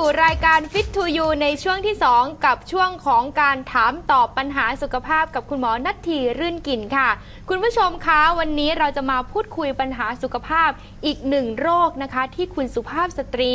ู่รายการ Fit to You ในช่วงที่ 2 กับช่วงของการถามตอบปัญหาสุขภาพกับคุณหมอนัททีรื่นกินค่ะ คุณผู้ชมคะ วันนี้เราจะมาพูดคุยปัญหาสุขภาพอีกหนึ่งโรคนะคะ ที่คุณสุภาพสตรี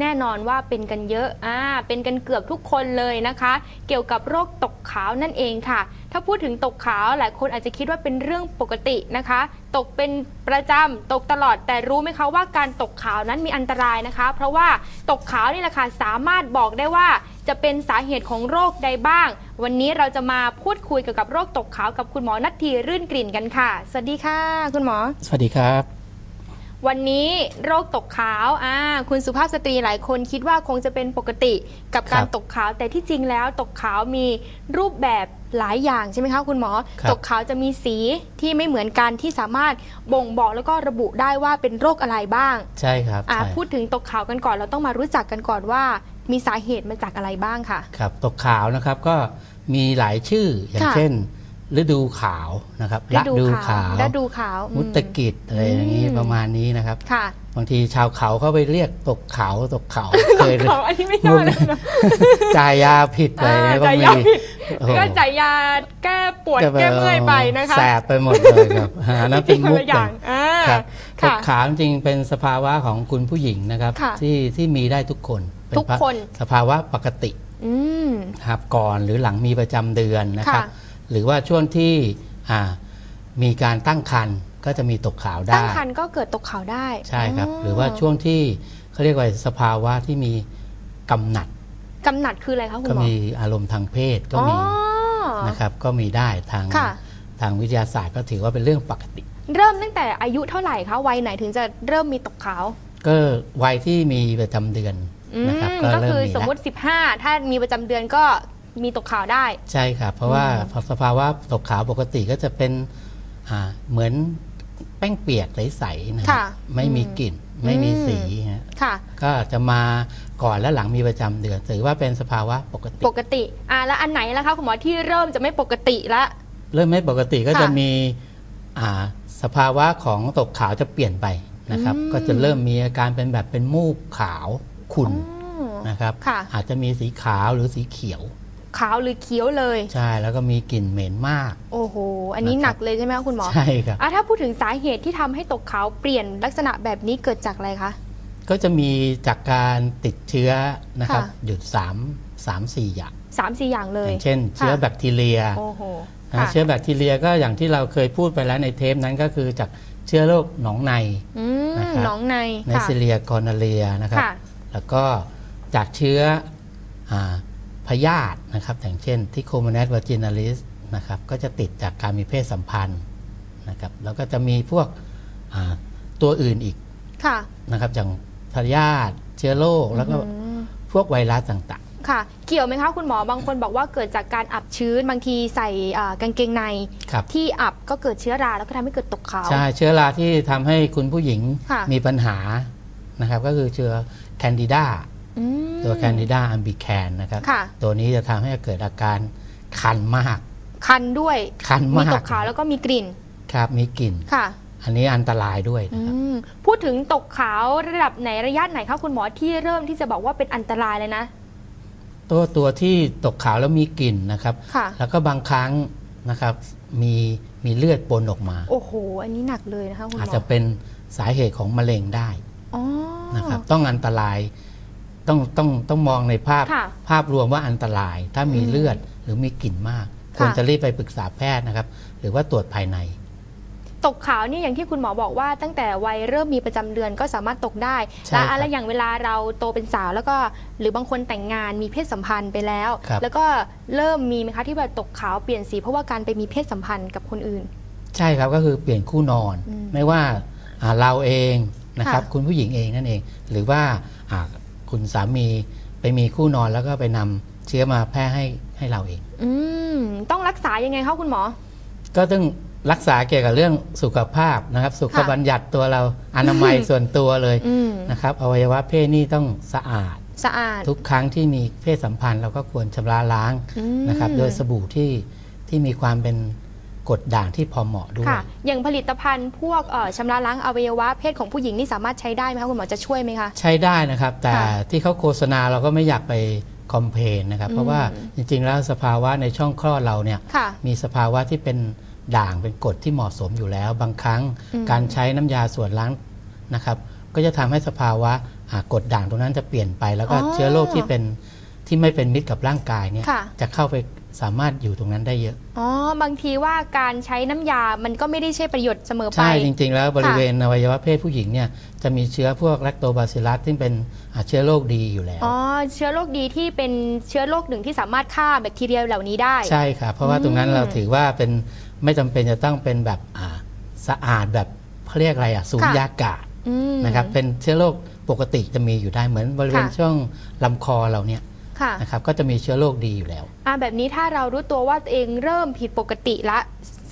แน่นอนว่าเป็นกันเยอะอ่าเป็นกันเกือบทุกคนเลยนะคะ เกี่ยวกับโรคตกขาวนั่นเองค่ะ ถ้าพูดถึงตกขาวหลายคนอาจจะคิดว่าเป็นเรื่องปกตินะคะ ตกเป็นประจำตกตลอดแต่รู้ไหมคะว่าการตกขาวนั้นมีอันตรายนะคะ เพราะว่าตกขาวนี่แหละค่ะสามารถบอกได้ว่าจะเป็นสาเหตุของโรคใดบ้าง วันนี้เราจะมาพูดคุยเกี่ยวกับโรคตกขาวกับคุณหมอนัททีรื่นกลิ่นกันค่ะ สวัสดีค่ะ คุณหมอ สวัสดีครับ วันนี้โรคตกขาวอ่าคุณสุภาพสตรีหลายคนคิดว่าคงจะเป็นปกติกับการครับตกขาว แต่ที่จริงแล้วตกขาวมีรูปแบบหลายอย่างใช่ไหมคะคุณหมอ ครับตกขาวจะมีสีที่ไม่เหมือนกันที่สามารถบ่งบอกแล้วก็ระบุได้ว่าเป็นโรคอะไรบ้างใช่ครับอ่าใช่พูดถึงตกขาวกันก่อนเราต้องมารู้จักกันก่อนว่า มีสาเหตุมาจากอะไรบ้างค่ะ ครับตกขาวนะครับก็มีหลายชื่ออย่างค่ะ เช่น ฤดูขาวนะครับฤดูขาวฤฤดูขาวอืมุตกิจอะไรอย่างนี้อืมประมาณนี้นะครับค่ะบางทีชาวเขาเขาไปเรียกตกเขาตกเขาเคยขาวอันนี้ไม่มุได้กเลยนะจ่ายยาผิดไปอ่าก็จ่ายมียาผิดโอ้โหก็จ่ายยาแก้ปวดแก้เมื่อยไปนะคะแสบไปหมดเลยครับหาน้ำเป็นมุกคนละอย่างอ่าครับตค่ะกขาวจริงๆเป็นสภาวะของคุณผู้หญิงนะครับค่ะที่ที่มีได้ทุกคนเป็นทุกคนสภาวะปกติอืมนะครับก่อนหรือหลังมีประจำเดือนนะครับค่ะ หรือว่าช่วงที่อ่ามีการตั้งครรภ์ก็จะมีตกขาวได้ ตั้งครรภ์ก็เกิดตกขาวได้ ใช่ครับ หรือว่าช่วงที่เขาเรียกว่าสภาวะที่มีกำหนัดกำหนัดคืออะไรคะคุณก็หมอมีอารมณ์ทางเพศก็อ๋อมีนะครับ ก็มีได้ทางค่ะทางวิทยาศาสตร์ก็ถือว่าเป็นเรื่องปกติ เริ่มตั้งแต่อายุเท่าไหร่คะวัยไหนถึงจะเริ่มมีตกขาว ก็วัยที่มีประจำเดือนอืมนะครับก็ก็เริ่มคือมีสมแล้วมุติ 15 ถ้ามีประจำเดือนก็ มีตกขาวได้ ใช่ครับ เพราะว่าอืมสภาวะตกขาวปกติก็จะเป็นอ่าเหมือนแป้งเปียกใสๆนะครัค่ะบไม่มีอืมกลิ่น ไม่มีอืมสีฮะค่ะ ก็จะมาก่อนและหลังมีประจำเดือนถือว่าเป็นสภาวะปกติปกติอ่าแล้วอันไหนล่ะคะคุณหมอที่เริ่มจะไม่ปกติละเริ่มไม่ปกติก็ค่ะจะมีอ่าสภาวะของตกขาวจะเปลี่ยนไปนะครับอืมก็จะเริ่มมีอาการเป็นแบบเป็นมูกขาวขุ่นอ๋อนะครับค่ะอาจจะมีสีขาวหรือสีเขียว ขาวหรือเขียวเลย ใช่แล้วก็มีกลิ่นเหม็นมาก โอ้โห อันนี้นะครับหนักเลยใช่ไหมคะคุณหมอใช่ครับ อะถ้าพูดถึงสาเหตุที่ทำให้ตกขาวเปลี่ยนลักษณะแบบนี้เกิดจากอะไรคะ ก็จะมีจากการติดเชื้อนะครับ ค่ะ หยุดสามสามสี่อย่างสามสี่อย่างเลอย ย่างเช่น เชื้อค่ะ แบคทีเรียโอ้โหนะค่ะเชื้อแบคทีเรียก็อย่างที่เราเคยพูดไปแล้วในเทปนั้นก็คือจากเชื้อโรคหนองใน อืมนะครับ หน้องในในค่ะ ซิเลียกอนาเลียนะครับ ค่ะ แล้วก็จากเชื้ออา พยาธินะครับอย่างเช่นที่โคม o น a ว v จินาลิสนะครับก็จะติดจากการมีเพศสัมพันธ์นะครับแล้วก็จะมีพวกอ่าตัวอื่นอีกค่ะนะครับอย่างพยาธิเชื้อโรคแล้วก็อืมพวกไวรัสต่างค่ะ เกี่ยวไหมคะคุณหมอบางคนบอกว่าเกิดจากการอับชื้นบางทีใส่อ่ากางเกงในๆครับที่อับก็เกิดเชื้อราแล้วก็ทำให้เกิดตกขาวใช่เชื้อราที่ทำให้คุณผู้หญิงค่ะมีปัญหานะครับก็คือเชื้อแคนดิดาอืม ตัวแคนดิดาอัมบิแคนนะครับค่ะตัวนี้จะทำให้เกิดอาการคันมาก คันด้วย คันมีมากตกขาวแล้วก็มีกลิ่น ครับมีกลิ่นค่ะ อันนี้อันตรายด้วยอืนะครับมพูดถึงตกขาวระดับไหนระยะไหนคะคุณหมอที่เริ่มที่จะบอกว่าเป็นอันตรายเลยนะ ตัวตัวที่ตกขาวแล้วมีกลิ่นนะครับค่ะแล้วก็บางครั้งนะครับมีมีเลือดปนออกมา โอ้โห อันนี้หนักเลยนะคะคุณหมออาจจะเป็นสาเหตุของมะเร็งได้อ๋อนะครับต้องอันตราย ต้องต้องต้องมองในภาพค่ะภาพรวมว่าอันตราย ถ้ามีอืมเลือดหรือมีกลิ่นมากค่ะควรจะรีบไปปรึกษาแพทย์นะครับ หรือว่าตรวจภายใน ตกขาวนี่อย่างที่คุณหมอบอกว่าตั้งแต่วัยเริ่มมีประจำเดือนก็สามารถตกได้ใช่และครับอะไรอย่างเวลาเราโตเป็นสาวแล้วก็หรือบางคนแต่งงานมีเพศสัมพันธ์ไปแล้ว ครับ แล้วก็เริ่มมีไหมคะที่แบบตกขาวเปลี่ยนสีเพราะว่าการไปมีเพศสัมพันธ์กับคนอื่น ใช่ครับก็คือเปลี่ยนคู่นอน อืมไม่ว่าอ่าเราเองนะครับค่ะ คุณผู้หญิงเองนั่นเอง หรือว่าอ่า คุณสามีไปมีคู่นอนแล้วก็ไปนำเชื้อมาแพร่ให้ให้เราเอง อืม ต้องรักษายังไงคะคุณหมอ ก็ต้องรักษาเกี่ยวกับเรื่องสุขภาพนะครับ สุขค่ะบัญญัติตัวเราอนามัยส่วนตัวเลยอืม นะครับอวัยวะเพศนี่ต้องสะอาด สะอาด ทุกครั้งที่มีเพศสัมพันธ์เราก็ควรชำระล้างอืม นะครับ โดยสบู่ที่ที่มีความเป็น กดด่างที่พอเหมาะด้วย ค่ะ อย่างผลิตภัณฑ์พวกเอ่อชำระล้างอวัยวะเพศของผู้หญิงนี่สามารถใช้ได้ไหมคะคุณหมอจะช่วยไหมคะ ใช้ได้นะครับ แต่ค่ะที่เขาโฆษณาเราก็ไม่อยากไปคอมเพลนนะครับอืมเพราะว่าจริง ๆ แล้วสภาวะในช่องคลอดเราเนี่ยค่ะมีสภาวะที่เป็นด่างเป็นกรดที่เหมาะสมอยู่แล้ว บางครั้งอืม การใช้น้ำยาส่วนล้างนะครับ ก็จะทำให้สภาวะอ่ากรดด่างตรงนั้นจะเปลี่ยนไป แล้วก็อ๋อเชื้อโรคที่เป็นที่ไม่เป็นมิตรกับร่างกายเนี่ยค่ะ จะเข้าไป สามารถอยู่ตรงนั้นได้เยอะ อ๋อ บางทีว่าการใช้น้ำยา มันก็ไม่ได้ใช่ประโยชน์เสมอไป ใช่ จริง ๆ แล้วบริเวณอวัยวะเพศผู้หญิงเนี่ยจะมีเชื้อพวกแลคโตบาซิลัสซึ่งเป็นอ่าเชื้อโรคดีอยู่แล้ว อ๋อ เชื้อโรคดีที่เป็นเชื้อโรคหนึ่งที่สามารถฆ่าแบคทีเรียเหล่านี้ได้ ใช่ครับ เพราะว่าตรงนั้นอืมเราถือว่าเป็นไม่จำเป็นจะต้องเป็นแบบอ่าสะอาดแบบเขาเรียกอะไรอะสูญญากาศอืมนะครับ เป็นเชื้อโรคปกติจะมีอยู่ได้เหมือนบริเวณค่ะช่วงลำคอเราเนี่ย ค่ะ นะครับก็จะมีเชื้อโรคดีอยู่แล้ว อ่าแบบนี้ถ้าเรารู้ตัวว่าตัวเองเริ่มผิดปกติละ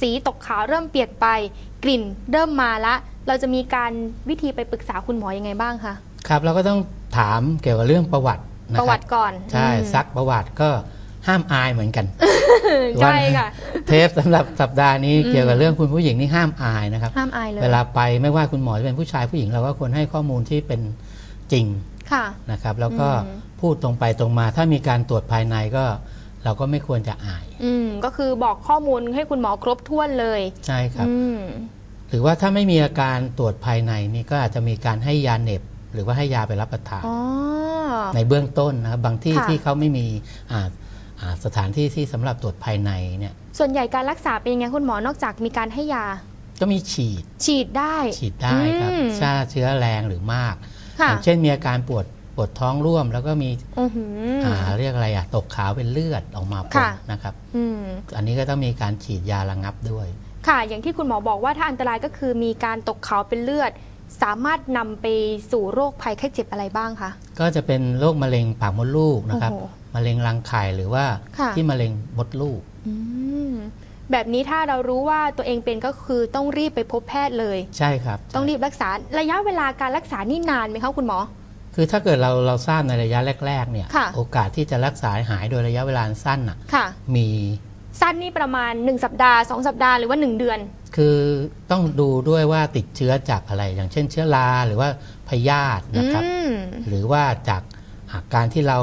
สีตกขาวเริ่มเปลี่ยนไป กลิ่นเริ่มมาละ เราจะมีการวิธีไปปรึกษาคุณหมอยังไงบ้างคะ ครับเราก็ต้องถามเกี่ยวกับเรื่องประวัตินะประควัรับติก่อนใช่อืมซักประวัติก็ห้ามอายเหมือนกันใช่ค่ะเทปสำหรับสัปดาห์นี้อืม เกี่ยวกับเรื่องคุณผู้หญิงนี่ห้ามอายนะครับ ห้ามอายเลย เวลาไปไม่ว่าคุณหมอจะเป็นผู้ชายผู้หญิงเราก็ควรให้ข้อมูลที่เป็นจริงค่ะ นะครับแล้วก็อืมพูดตรงไปตรงมา ถ้ามีการตรวจภายในก็ เราก็ไม่ควรจะอาย อืมก็คือบอกข้อมูลให้คุณหมอครบถ้วนเลย ใช่ครับอืมหรือว่าถ้าไม่มีอาการตรวจภายในนี่ก็อาจจะมีการให้ยาเหน็บ หรือว่าให้ยาไปรับประทานอ๋อในเบื้องต้นนะครับบางที่ค่ะที่เขาไม่มีอ่าอ่าสถานที่ที่สำหรับตรวจภายในเนี่ยส่วนใหญ่การรักษาเป็นยังไงคุณหมอนอกจากมีการให้ยา ก็มีฉีด ฉีดได้ ฉีดได้ครับอืมถ้าเชื้อแรงหรือมาก อค่ะย่างเช่นมีอาการปวดปวดท้องร่วม แล้วก็มีอือหือออ่าเรียกอะไรอะตกขาวเป็นเลือดออกมาปนค่ะนะครับอืมอันนี้ก็ต้องมีการฉีดยาระงับด้วย ค่ะ อย่างที่คุณหมอบอกว่าถ้าอันตรายก็คือมีการตกขาวเป็นเลือด สามารถนำไปสู่โรคภัยไข้เจ็บอะไรบ้างคะก็จะเป็นโรคมะเร็งปากมดลูกนะครับโอ้โหมะเร็งรังไข่หรือว่าค่ะที่มะเร็งมดลูกอืม แบบนี้ถ้าเรารู้ว่าตัวเองเป็นก็คือต้องรีบไปพบแพทย์เลย ใช่ครับต้องรีบรักษาระยะเวลาการรักษานี่นานไหมคะคุณหมอ คือถ้าเกิดเราเราทราบในระยะแรก ๆ เนี่ยค่ะโอกาสที่จะรักษาหายโดยระยะเวลาสั้นน่ะค่ะมีสั้นนี่ประมาณ 1 สัปดาห์ 2 สัปดาห์หรือว่า 1 เดือน คือต้องดูด้วยว่าติดเชื้อจากอะไร อย่างเช่น เชื้อราหรือว่าพยาธินะครับอืมหรือว่าจากอาการที่เรา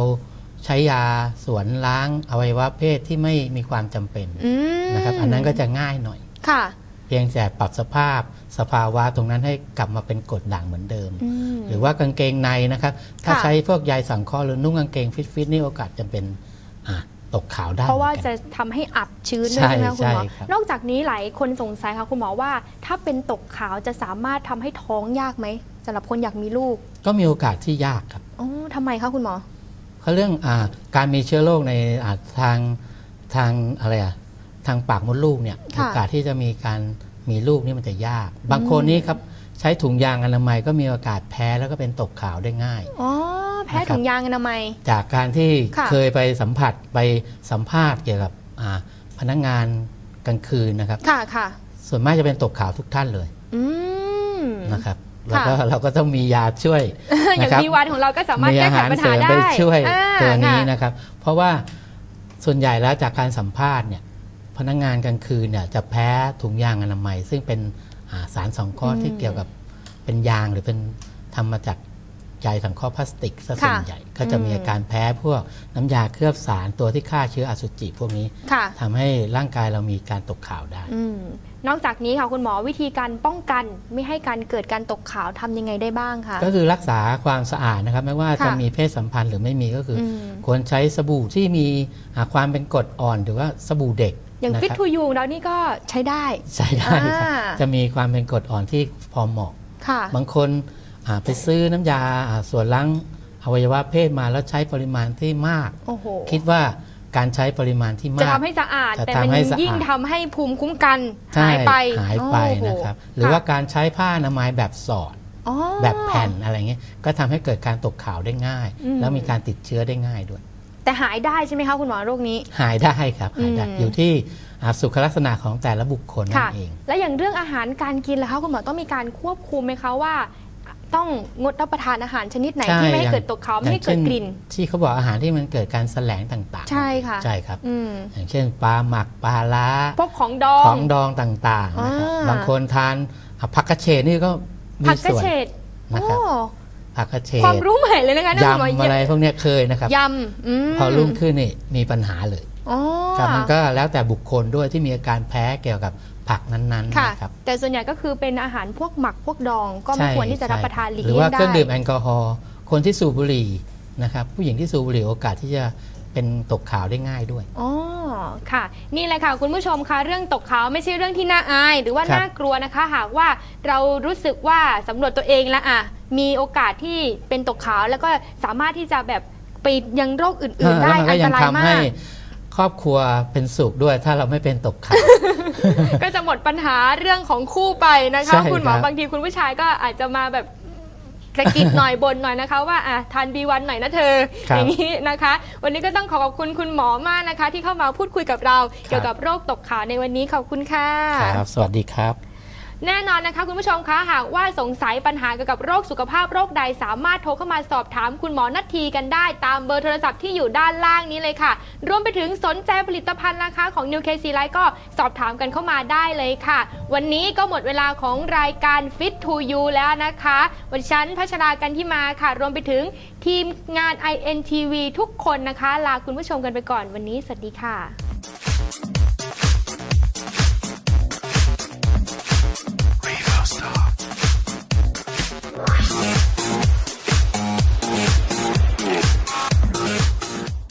ใช้ยาสวนล้างอวัยวะเพศที่ไม่มีความจำเป็นอืม นะครับ อันนั้นก็จะง่ายหน่อยค่ะเพียงแต่ปรับสภาพสภาวะตรงนั้นให้กลับมาเป็นกรดด่างเหมือนเดิมอืมหรือว่ากางเกงในนะครับ ถ้าค่ะใช้พวกใยสังเคราะห์หรือนุ่งกางเกงฟิตๆนี่โอกาสจะเป็นอะตกขาวได้เพราะว่าหมือนจะกันทำให้อับชื้นใช่ด้วยใช่ไหมคะคุณหมอใช่ครับนอกจากนี้หลายคนสงสัยค่ะคุณหมอว่า ถ้าเป็นตกขาวจะสามารถทำให้ท้องยากไหมสำหรับคนอยากมีลูก ก็มีโอกาสที่ยากครับอ๋อทำไมคะคุณหมอเขาเรื่องอาการมีเชื้อโรคในอ่าทางทางอะไรอะ ทางปากมดลูกเนี่ยค่ะโอกาสที่จะมีการมีลูกนี่มันจะยาก บางคนนี่ครับใช้ถุงยางอนามัยก็มีโอกาสแพ้แล้วก็เป็นตกขาวได้ง่ายอ๋อแพ้นะครับถุงยางอนามัย จากการที่ค่ะเคยไปสัมผัสไปสัมภาษณ์เกี่ยวกับอ่าพนักงานกลางคืนนะครับค่ะค่ะส่วนมากจะเป็นตกขาวทุกท่านเลยอืมนะครับแล้วก็เราก็ต้องมียาช่วยอย่างนะครับพีวันของเราก็สามารถมีแก้อาไขหารปัญเสริหามได้ไปช่วยอ่าตัวนี้ค่ะนะครับ เพราะว่าส่วนใหญ่แล้วจากการสัมภาษณ์เนี่ยพ นักงานกลางคืนเนี่ยจะแพ้ถุงยางอนามัย ซึ่งเป็นอ่าสารสังเคราะห์ที่เกี่ยวกับเป็นยางหรือเป็นทำมาจากใยสังเคราะห์พลาสติกซะส่วนค่ะใหญ่ก็จะมีอืมอาการแพ้พวกน้ำยาเคลือบสารตัวที่ฆ่าเชื้ออสุจิพวกนี้ค่ะทำให้ร่างกายเรามีการตกขาวได้อืมนอกจากนี้ค่ะคุณหมอวิธีการป้องกันไม่ให้การเกิดการตกขาวทำยังไงได้บ้างคะก็คือรักษาความสะอาดนะครับ ไม่ว่าค่ะจะมีเพศสัมพันธ์หรือไม่มีก็คืออมควรใช้สบู่ที่มีอ่าความเป็นกรดอ่อน หรือว่าสบู่เด็ก อย่างนะฟิตครับทูยูแล้วนี่ก็ใช้ได้ใช้ได้ครับอ่าจะมีความเป็นกรดอ่อนที่พอเหมาะค่ะบางคนอ่าไปซื้อน้ำยาอ่าส่วนล้างอวัยวะเพศมาแล้วใช้ปริมาณที่มากโอ้โหคิดว่าการใช้ปริมาณที่จะมากทำให้สะอาดจะแต่มันทำให้สะอาดยิ่งทำให้ภูมิคุ้มกันใช่หายไปหายไปโอ้โหนะครับ หรือว่าการใช้ผ้าอนามัยแบบสอดอ๋อแบบแผ่นอะไรเงี้ยก็ทำให้เกิดการตกขาวได้ง่ายอืมแล้วมีการติดเชื้อได้ง่ายด้วย แต่หายได้ใช่ไหมคะคุณหมอโรคนี้ หายได้ครับหายได้อืม อยู่ที่อ่าสุขลักษณะของแต่ละบุคคลนั่ค่ะ นเอง และอย่างเรื่องอาหารการกินล่ะคะคุณหมอต้องมีการควบคุมไหมคะว่า ต้องงดรับประทานอาหารชนิดไหนใช่ที่ไม่ให้อย่าง เกิดตกขาวไม่ให้อย่างเกิดช่นกลิ่น ที่เขาบอกอาหารที่มันเกิดการแสลงต่างๆ ใช่ค่ะ ใช่ครับ อืมอย่างเช่นปลาหมักปลาล้า พวกของดองของดองต่างๆนะครับอ่า บางคนทานอะผักกระเฉดนี่ก็มีผักกระส่วนเฉดนะครับโอ้ผักกระเฉดความรู้ใหม่เลยนะคะเนี่ยคุณหมอยำอะไรพวกเนี้ยเคยนะครับยำอืมพอรุ่งขึ้นนี่มีปัญหาเลยอ๋อครับมันก็แล้วแต่บุคคลด้วยที่มีอาการแพ้เกี่ยวกับผักนั้นๆค่ะนะครับแต่ส่วนใหญ่ก็คือเป็นอาหารพวกหมักพวกดองก็ไม่ใช่ควรที่จะรับใช่ประทานหลีกหรือเลี่ยว่างได้เครื่องดื่มแอลกอฮอล์คนที่สูบบุหรี่นะครับผู้หญิงที่สูบบุหรี่โอกาสที่จะเป็นตกขาวได้ง่ายด้วย อ๋อ ค่ะ นี่แหละค่ะคุณผู้ชมคะเรื่องตกขาวไม่ใช่เรื่องที่น่าอาย หรือว่าครับน่ากลัวนะคะ หากว่าเรารู้สึกว่าสำรวจตัวเองแล้วอะ มีโอกาสที่เป็นตกขาวแล้วก็สามารถที่จะแบบไปยังโรคอื่น ๆ ได้แล้วมันอัก็นยัตรายทำมาให้กครอบครัวเป็นสุขด้วยถ้าเราไม่เป็นตกขาวก็จะหมดปัญหาเรื่องของคู่ไปนะคะใช่คุณหมอครับบางทีคุณผู้ชายก็อาจจะมาแบบสะกิดหน่อยบนหน่อยนะคะว่าอะทานบีวันหน่อยนะเธอครับอย่างนี้นะคะ วันนี้ก็ต้องขอขอบคุณคุณหมอมากนะคะ ที่เข้ามาพูดคุยกับเราครับเกี่ยวกับโรคตกขาวในวันนี้ขอบคุณค่ะครับสวัสดีครับ แน่นอนนะคะคุณผู้ชมคะหากว่าสงสัยปัญหาเกี่ยวกับโรคสุขภาพโรคใดสามารถโทรเข้ามาสอบถามคุณหมอนัททีกันได้ตามเบอร์โทรศัพท์ที่อยู่ด้านล่างนี้เลยค่ะ รวมไปถึงสนใจผลิตภัณฑ์นะคะของ New KC Life ก็สอบถามกันเข้ามาได้เลยค่ะ วันนี้ก็หมดเวลาของรายการ Fit to You แล้วนะคะวันฉันพัชรากันที่มาค่ะ รวมไปถึงทีมงาน INTV ทุกคนนะคะ ลาคุณผู้ชมกันไปก่อนวันนี้สวัสดีค่ะ